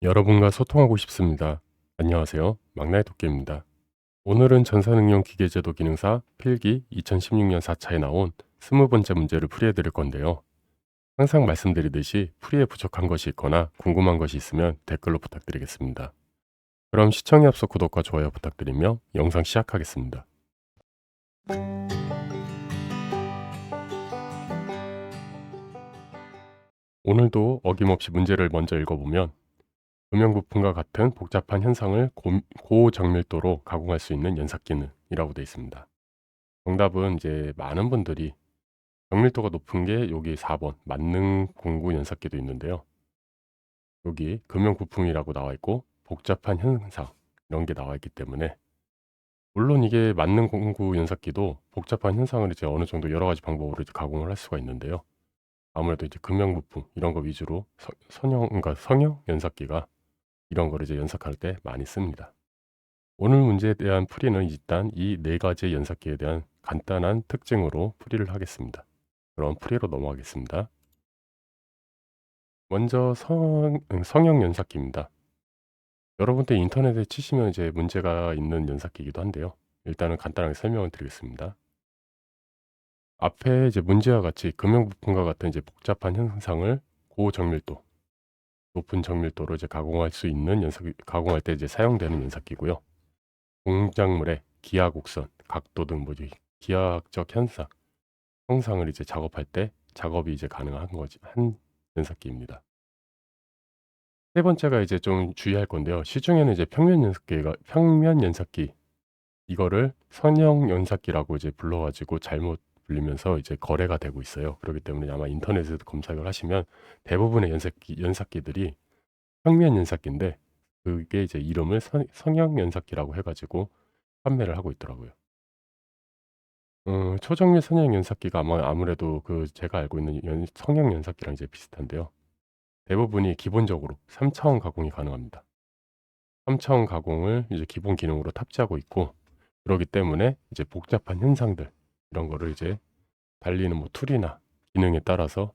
여러분과 소통하고 싶습니다. 안녕하세요. 막나의 도끼입니다. 오늘은 전산응용 기계제도 기능사 필기 2016년 4차에 나온 20번째 문제를 풀이해 드릴 건데요. 항상 말씀드리듯이 풀이에 부족한 것이 있거나 궁금한 것이 있으면 댓글로 부탁드리겠습니다. 그럼 시청에 앞서 구독과 좋아요 부탁드리며 영상 시작하겠습니다. 오늘도 어김없이 문제를 먼저 읽어보면 금형부품과 같은 복잡한 현상을 고, 고정밀도로 가공할 수 있는 연삭기능이라고 되어 있습니다. 정답은 이제 많은 분들이 정밀도가 높은 게 여기 4번 만능 공구 연삭기도 있는데요. 여기 금형 부품이라고 나와 있고 복잡한 현상 이런 게 나와 있기 때문에 물론 이게 만능 공구 연삭기도 복잡한 현상을 이제 어느 정도 여러 가지 방법으로 이제 가공을 할 수가 있는데요. 아무래도 이제 금형 부품 이런 거 위주로 서, 선형 그러니까 성형 연삭기가 이런 거를 이제 연삭할 때 많이 씁니다. 오늘 문제에 대한 풀이는 일단 이 네 가지 연삭기에 대한 간단한 특징으로 풀이를 하겠습니다. 그럼 풀이로 넘어가겠습니다. 먼저 성, 음, 성형 연삭기입니다. 여러분들 인터넷에 치시면 이제 문제가 있는 연삭기이기도 한데요. 일단은 간단하게 설명을 드리겠습니다. 앞에 이제 문제와 같이 금형 부품과 같은 이제 복잡한 현상을 고정밀도, 높은 정밀도로 이제 가공할 수 있는 연삭 가공할 때 이제 사용되는 연삭기고요. 공작물의 기하 곡선, 각도 등 뭐지 기하학적 현상, 형상을 이제 작업할 때 작업이 이제 가능한 거지 한 연삭기입니다. 세 번째가 이제 좀 주의할 건데요. 시중에는 이제 평면 연삭기가 평면 연삭기 이거를 선형 연삭기라고 이제 불러가지고 잘못 불리면서 이제 거래가 되고 있어요. 그렇기 때문에 아마 인터넷에서 검색을 하시면 대부분의 연삭기, 연삭기들이 평면 연삭기인데 그게 이제 이름을 선, 성형 연삭기라고 해가지고 판매를 하고 있더라고요. 어, 초정밀 선형 연삭기가 아마 아무래도 그 제가 알고 있는 연, 성형 연삭기랑 이제 비슷한데요. 대부분이 기본적으로 3차원 가공이 가능합니다. 3차원 가공을 이제 기본 기능으로 탑재하고 있고 그러기 때문에 이제 복잡한 현상들 이런 거를 이제 달리는 뭐 툴이나 기능에 따라서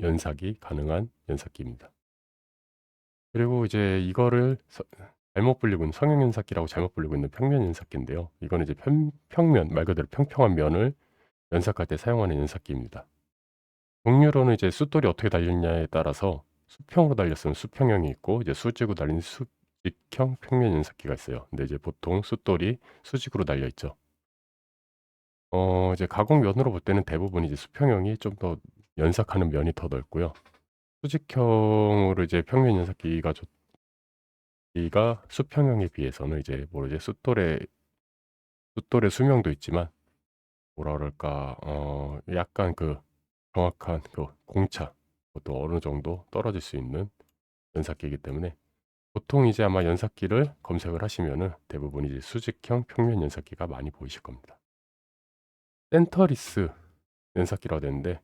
연삭이 가능한 연삭기입니다. 그리고 이제 이거를 서, 잘못 불리고 있는 성형 연삭기라고 잘못 불리고 있는 평면 연삭기인데요. 이거는 이제 평, 평면 말 그대로 평평한 면을 연삭할 때 사용하는 연삭기입니다. 종류로는 이제 숫돌이 어떻게 달렸냐에 따라서 수평으로 달렸으면 수평형이 있고 이제 수직으로 달린 수직형 평면 연삭기가 있어요. 근데 이제 보통 숫돌이 수직으로 달려 있죠. 어 이제 가공면으로 볼 때는 대부분 이제 수평형이 좀 더 연삭하는 면이 더 넓고요. 수직형으로 이제 평면 연삭기가 좋 기가 수평형에 비해서는 이제 뭐 이제 숫돌의 숫돌의 수명도 있지만 뭐라 그럴까 어 약간 그 정확한 그 공차 또 어느 정도 떨어질 수 있는 연삭기이기 때문에 보통 이제 아마 연삭기를 검색을 하시면은 대부분 이제 수직형 평면 연삭기가 많이 보이실 겁니다. 센터리스 연삭기라고 되는데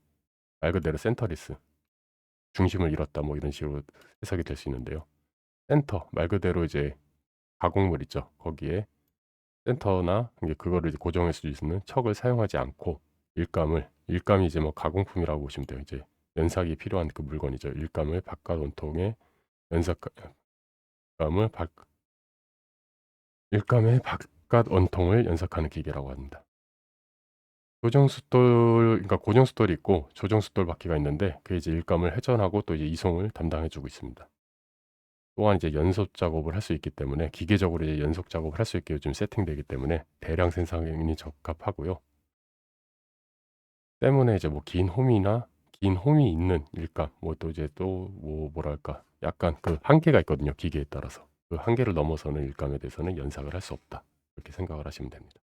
말 그대로 센터리스 중심을 잃었다 뭐 이런 식으로 해석이 될 수 있는데요. 센터 말 그대로 이제 가공물 있죠. 거기에 센터나 그거를 이제 고정할 수 있는 척을 사용하지 않고 일감을 일감이 이제 뭐 가공품이라고 보시면 돼요. 이제 연삭이 필요한 그 물건이죠. 일감을 바깥 원통에 연삭감을 바, 일감의 바깥 원통을 연삭하는 기계라고 합니다. 조정 숫돌, 그러니까 고정 숫돌이 있고 조정 숫돌 바퀴가 있는데 그 이제 일감을 회전하고 또 이제 이송을 담당해 주고 있습니다. 또한 이제 연속 작업을 할 수 있기 때문에 기계적으로 이제 연속 작업을 할 수 있게 요즘 세팅되기 때문에 대량 생산이 적합하고요. 때문에 이제 뭐 긴 홈이나 긴 홈이 있는 일감, 뭐 또 이제 또 뭐 뭐랄까 약간 그 한계가 있거든요. 기계에 따라서 그 한계를 넘어서는 일감에 대해서는 연삭을 할 수 없다. 이렇게 생각을 하시면 됩니다.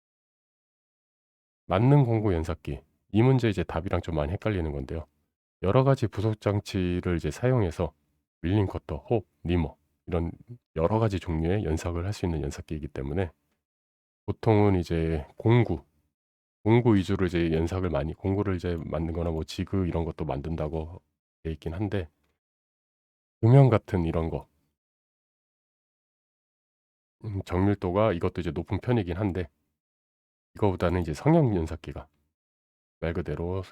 만능 공구 연삭기 이 문제 이제 답이랑 좀 많이 헷갈리는 건데요. 여러 가지 부속 장치를 이제 사용해서 밀링 커터, 홉, 리머 이런 여러 가지 종류의 연삭을 할 수 있는 연삭기이기 때문에 보통은 이제 공구, 공구 위주로 이제 연삭을 많이 공구를 이제 만든 거나 뭐 지그 이런 것도 만든다고 돼 있긴 한데 음영 같은 이런 거 음, 정밀도가 이것도 이제 높은 편이긴 한데 이거보다는 이제 성형 연삭기가 말 그대로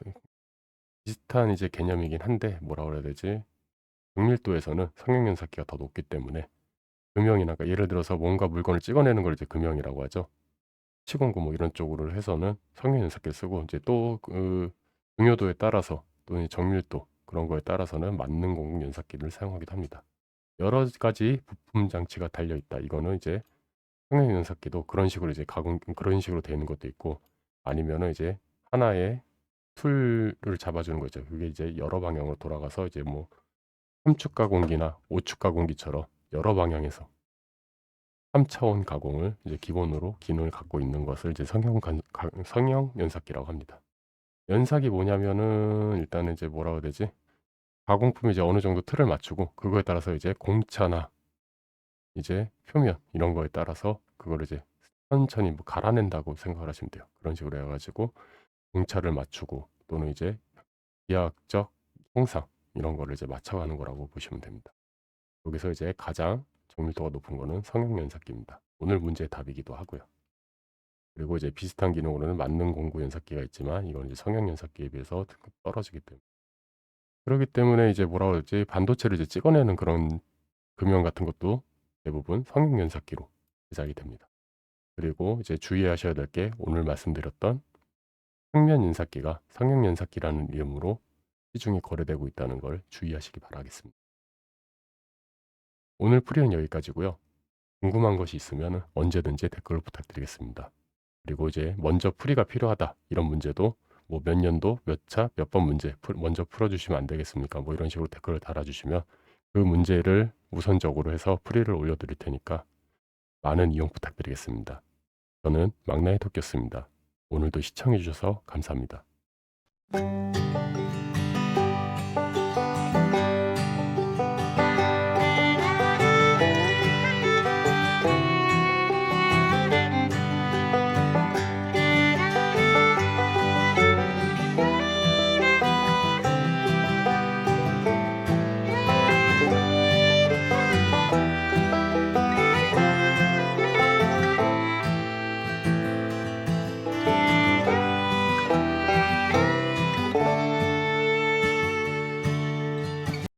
비슷한 이제 개념이긴 한데 뭐라 그래야 되지? 정밀도에서는 성형 연삭기가 더 높기 때문에 금형이나 그러니까 예를 들어서 뭔가 물건을 찍어내는 걸 이제 금형이라고 하죠. 시공구 뭐 이런 쪽으로 해서는 성형 연삭기를 쓰고 이제 또 그 중요도에 따라서 또는 정밀도 그런 거에 따라서는 맞는 공급 연삭기를 사용하기도 합니다. 여러 가지 부품 장치가 달려 있다. 이거는 이제 성형 연삭기도 그런 식으로 이제 가공 그런 식으로 되어 있는 것도 있고 아니면은 이제 하나의 툴을 잡아주는 거죠. 그게 이제 여러 방향으로 돌아가서 이제 뭐 3축 가공기나 5축 가공기처럼 여러 방향에서 3차원 가공을 이제 기본으로 기능을 갖고 있는 것을 이제 성형 간- 가- 성형 연삭기라고 합니다. 연삭이 뭐냐면은 일단은 이제 뭐라고 해야 되지? 가공품이 이제 어느 정도 틀을 맞추고 그거에 따라서 이제 공차나 이제 표면 이런 거에 따라서 그거를 이제 천천히 뭐 갈아낸다고 생각을 하시면 돼요. 그런 식으로 해가지고 공차를 맞추고 또는 이제 기하학적 형상 이런 거를 이제 맞춰가는 거라고 보시면 됩니다. 여기서 이제 가장 정밀도가 높은 거는 성형 연삭기입니다. 오늘 문제의 답이기도 하고요. 그리고 이제 비슷한 기능으로는 만능 공구 연삭기가 있지만 이건 이제 성형 연삭기에 비해서 등급 떨어지기 때문에 그렇기 때문에 이제 뭐라고 그러지 반도체를 이제 찍어내는 그런 금형 같은 것도 대부분 성형 연삭기로 제작이 됩니다. 그리고 이제 주의하셔야 될 게 오늘 말씀드렸던 평면 연삭기가 성형 연삭기라는 이름으로 시중에 거래되고 있다는 걸 주의하시기 바라겠습니다. 오늘 풀이는 여기까지고요. 궁금한 것이 있으면 언제든지 댓글로 부탁드리겠습니다. 그리고 이제 먼저 풀이가 필요하다 이런 문제도 뭐 몇 년도 몇 차 몇 번 문제 풀- 먼저 풀어주시면 안 되겠습니까? 뭐 이런 식으로 댓글을 달아주시면 그 문제를 우선적으로 해서 풀이를 올려드릴 테니까 많은 이용 부탁드리겠습니다. 저는 막나의 토끼였습니다. 오늘도 시청해주셔서 감사합니다.